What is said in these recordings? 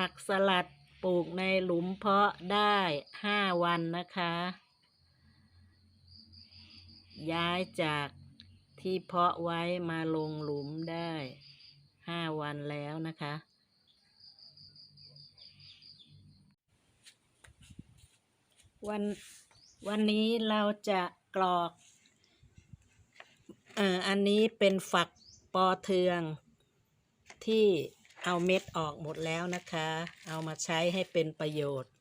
ผักสลัดปลูกในหลุมเพาะได้ห้าวันนะคะ ย้ายจากที่เพาะไว้มาลงหลุมได้ห้าวันแล้วนะคะ วันวันนี้เราจะกรอกเอ่ออันนี้เป็นฝักปอเทืองที่ เอาเม็ดออกหมดแล้วนะคะ เอามาใช้ให้เป็นประโยชน์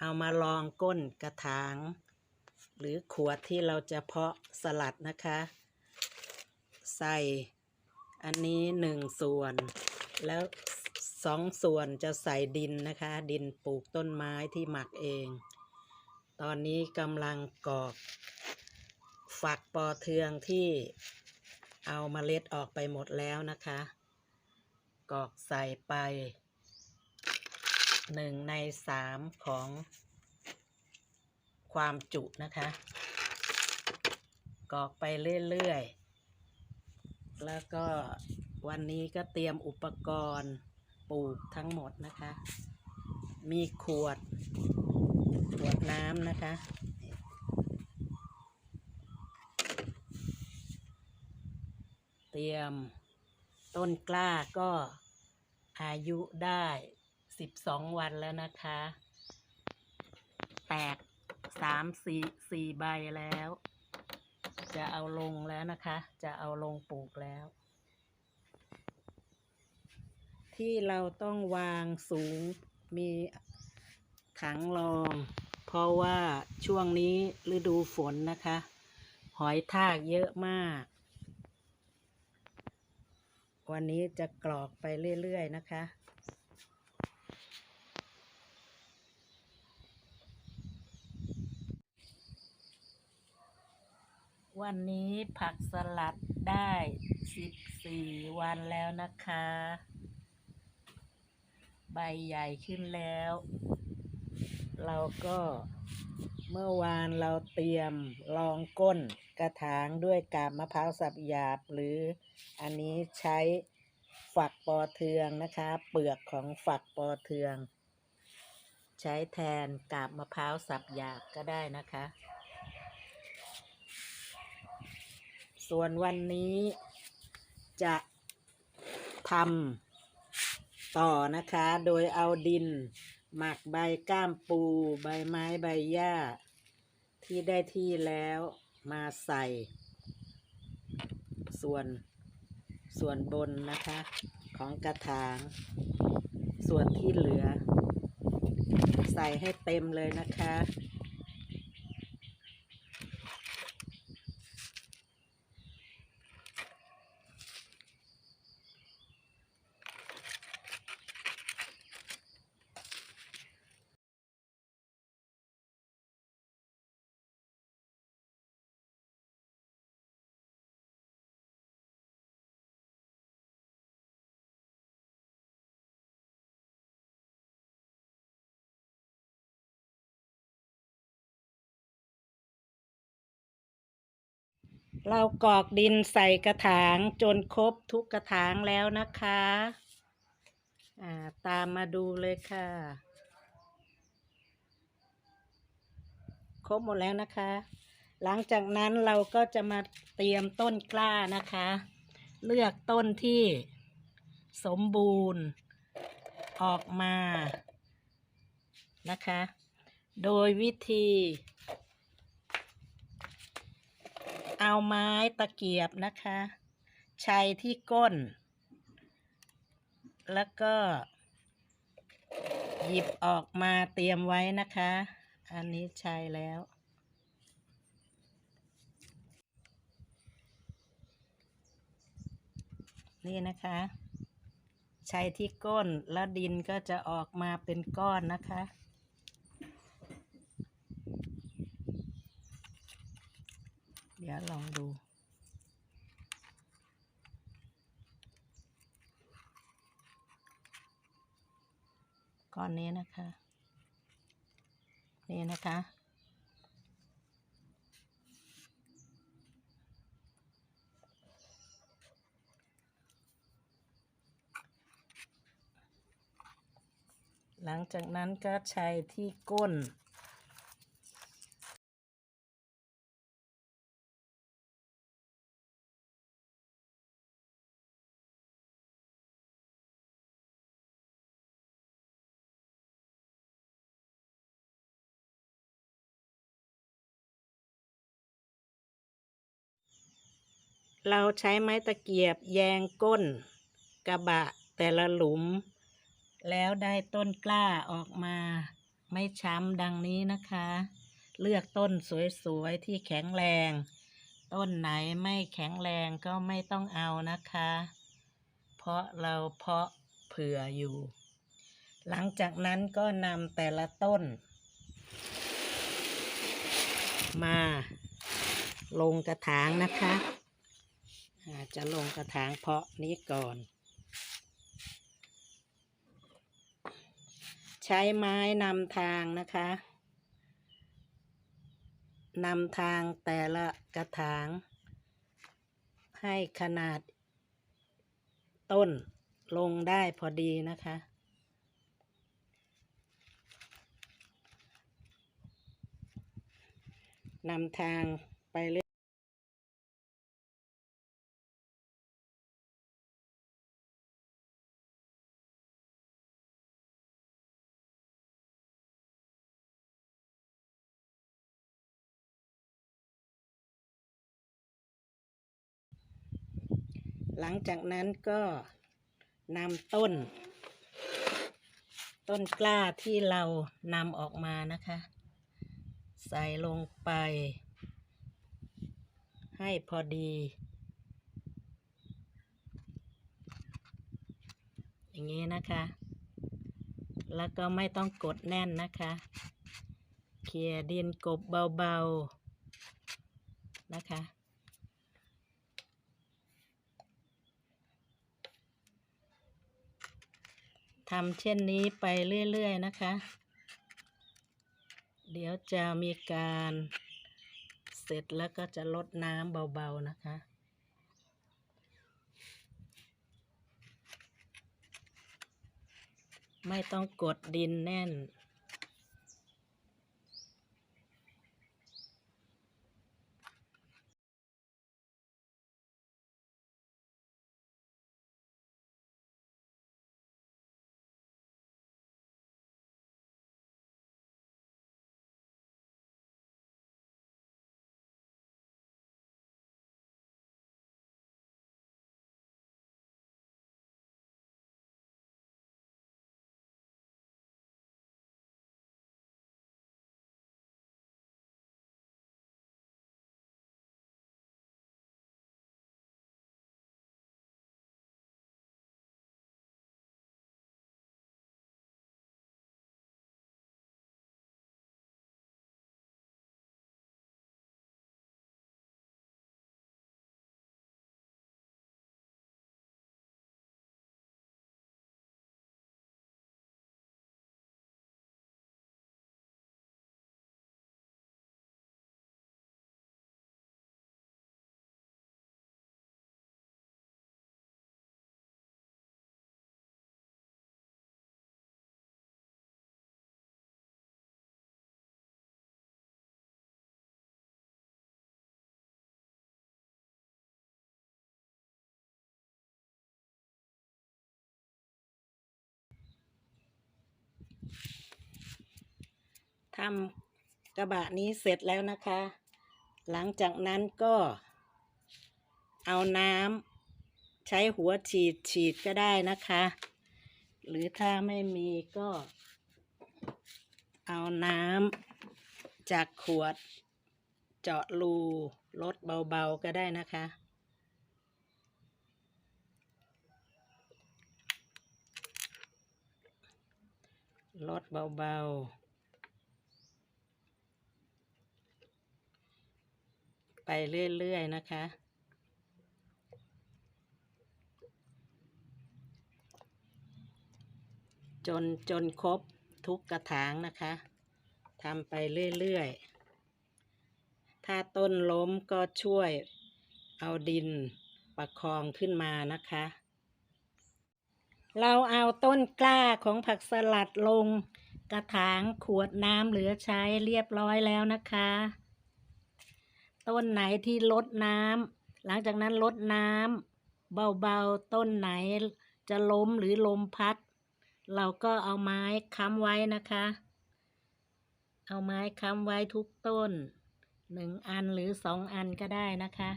เอามาลองก้นกระถาง หรือขวดที่เราจะเพาะสลัดนะคะ ใส่อันนี้หนึ่งส่วน แล้วสองส่วนจะใส่ดินนะคะ ดินปลูกต้นไม้ที่หมักเอง ตอนนี้กำลังกรอกฝักปอเทืองที่เอามาเมล็ดออกไปหมดแล้วนะคะ กอกใส่ไปหนึ่งในสามของความจุนะคะ กอกไปเรื่อยๆ แล้วก็วันนี้ก็เตรียมอุปกรณ์ปลูกทั้งหมดนะคะ มีขวด ขวดน้ำนะคะ เตรียมต้นกล้าก็ อายุได้สิบสองวันแล้วนะคะ แตกสามสี่สี่ใบแล้ว จะเอาลงแล้วนะคะ จะเอาลงปลูกแล้ว ที่เราต้องวางสูงมีถังรอง เพราะว่าช่วงนี้ฤดูฝนนะคะ หอยทากเยอะมาก วันนี้จะกรอกไปเรื่อย ๆ นะคะ วันนี้ผักสลัดได้สิบสี่วันแล้วนะคะ ใบใหญ่ขึ้นแล้ว เราก็เมื่อวานเราเตรียมรองก้นกระถางด้วยกาบมะพร้าวสับหยาบ หรืออันนี้ใช้ฝักปอเทืองนะคะ เปลือกของฝักปอเทือง ใช้แทนกาบมะพร้าวสับหยาบก็ได้นะคะ ส่วนวันนี้จะทำต่อนะคะ โดยเอาดิน หมักใบก้ามปู ใบไม้ใบหญ้า ที่ได้ที่แล้วมาใส่ ส่วนส่วนบนนะคะ ของกระถาง ส่วนที่เหลือ ใส่ให้เต็มเลยนะคะ เรากรอกดินใส่กระถางจนครบทุกกระถางแล้วนะคะอ่าตามมาดูเลยค่ะ ครบหมดแล้วนะคะ หลังจากนั้นเราก็จะมาเตรียมต้นกล้านะคะ เลือกต้นที่สมบูรณ์ออกมานะคะ โดยวิธี เอาไม้ตะเกียบนะคะชัยที่ก้น แล้วก็ หยิบออกมาเตรียมไว้นะคะ อันนี้ชัยแล้ว นี่นะคะชัยที่ก้นแล้วดินก็จะออกมาเป็นก้อนนะคะ ดี๋ยวลองดูก้อนนี้นะคะ นี่นะคะ หลังจากนั้นก็ใช้ที่ก้น เราใช้ไม้ตะเกียบแยงก้น กระบะแต่ละหลุม แล้วได้ต้นกล้าออกมา ไม่ช้ำดังนี้นะคะ เลือกต้นสวยๆที่แข็งแรง ต้นไหนไม่แข็งแรงก็ไม่ต้องเอานะคะ เพราะเราเพาะเผื่ออยู่ หลังจากนั้นก็นำแต่ละต้น มาลงกระถางนะคะ อ่าจะลงกระถางเพาะนี้ก่อน ใช้ไม้นำทางนะคะนำทางแต่ละกระถาง ให้ขนาด ต้นลงได้พอดีนะคะ นำทางไปเรื่อย หลังจากนั้นก็นำต้น ต้นกล้าที่เรานำออกมานะคะ ใส่ลงไป ให้พอดี อย่างนี้นะคะ แล้วก็ไม่ต้องกดแน่นนะคะเขี่ยดินกบเบาๆนะคะ ทำเช่นนี้ไปเรื่อยๆนะคะ เดี๋ยวจะมีการเสร็จแล้วก็จะลดน้ำเบาๆนะคะไม่ต้องกดดินแน่น ทำกระบะนี้เสร็จแล้วนะคะ หลังจากนั้นก็ เอาน้ำใช้หัวฉีดฉีดก็ได้นะคะ หรือถ้าไม่มีก็ เอาน้ำจากขวด เจาะรูลดเบาๆก็ได้นะคะลดเบาๆ ไป เรื่อยๆนะคะ จนจนครบทุกกระถางนะคะทำไปเรื่อยๆ ถ้าต้นล้มก็ช่วยเอาดินประคองขึ้นมานะคะ เราเอาต้นกล้าของผักสลัดลงกระถางขวดน้ำเหลือใช้เรียบร้อยแล้วนะคะ ต้นไหนที่ลดน้ำหลังจากนั้นลดน้ำเบาๆ ต้นไหนจะล้มหรือลมพัด เราก็เอาไม้ค้ำไว้นะคะ เอาไม้ค้ำไว้ทุกต้นหนึ่งอันหรือสองอันก็ได้นะคะ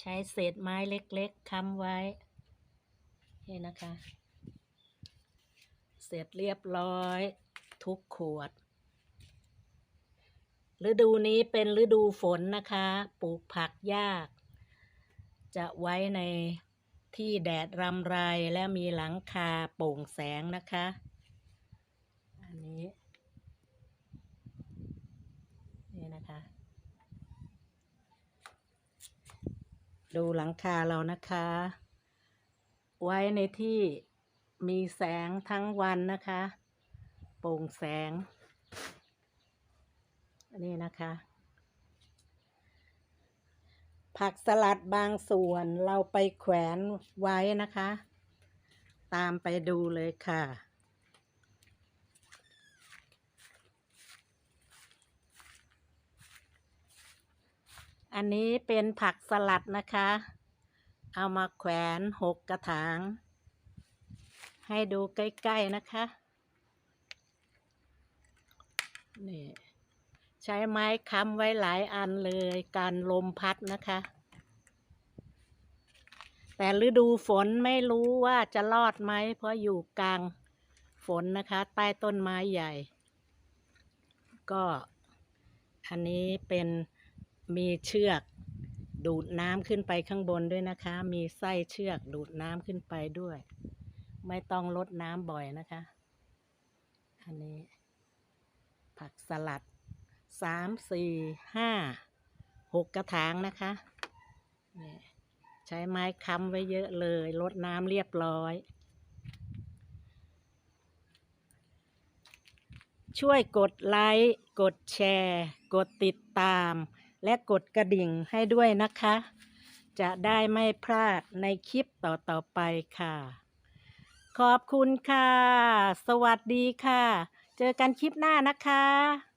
ใช้เศษไม้เล็กๆค้ำไว้นี่นะคะ เสร็จเรียบร้อยทุกขวด ฤดูนี้เป็นฤดูฝนนะคะ ปลูกผักยาก จะไว้ในที่แดดรำไรและมีหลังคาโปร่งแสงนะคะ อันนี้ นี่นะคะ ดูหลังคาเรานะคะ ไว้ในที่มีแสงทั้งวันนะคะ โปร่งแสง อันนี้นะคะ ผักสลัดบางส่วนเราไปแขวนไว้นะคะ ตามไปดูเลยค่ะ อันนี้เป็นผักสลัดนะคะ เอามาแขวนหกกระถาง ให้ดูใกล้ ๆ นะคะนี่ ใช้ไม้ค้ำไว้หลายอันเลยการลมพัดนะคะ แต่ฤดูฝนไม่รู้ว่าจะรอดไหมเพราะอยู่กลางฝนนะคะ ใต้ต้นไม้ใหญ่ ก็อันนี้เป็นมีเชือกดูดน้ำขึ้นไปข้างบนด้วยนะคะ มีไส้เชือกดูดน้ำขึ้นไปด้วย ไม่ต้องลดน้ำบ่อยนะคะ อันนี้ผักสลัด สามสี่ห้าหกกระถางนะคะนี่ใช้ไม้ค้ำไว้เยอะเลยลดน้ำเรียบร้อย ช่วยกดไลค์ กดแชร์ กดติดตาม และกดกระดิ่งให้ด้วยนะคะ จะได้ไม่พลาดในคลิปต่อ ๆ ไปค่ะ ขอบคุณค่ะ สวัสดีค่ะ เจอกันคลิปหน้านะคะ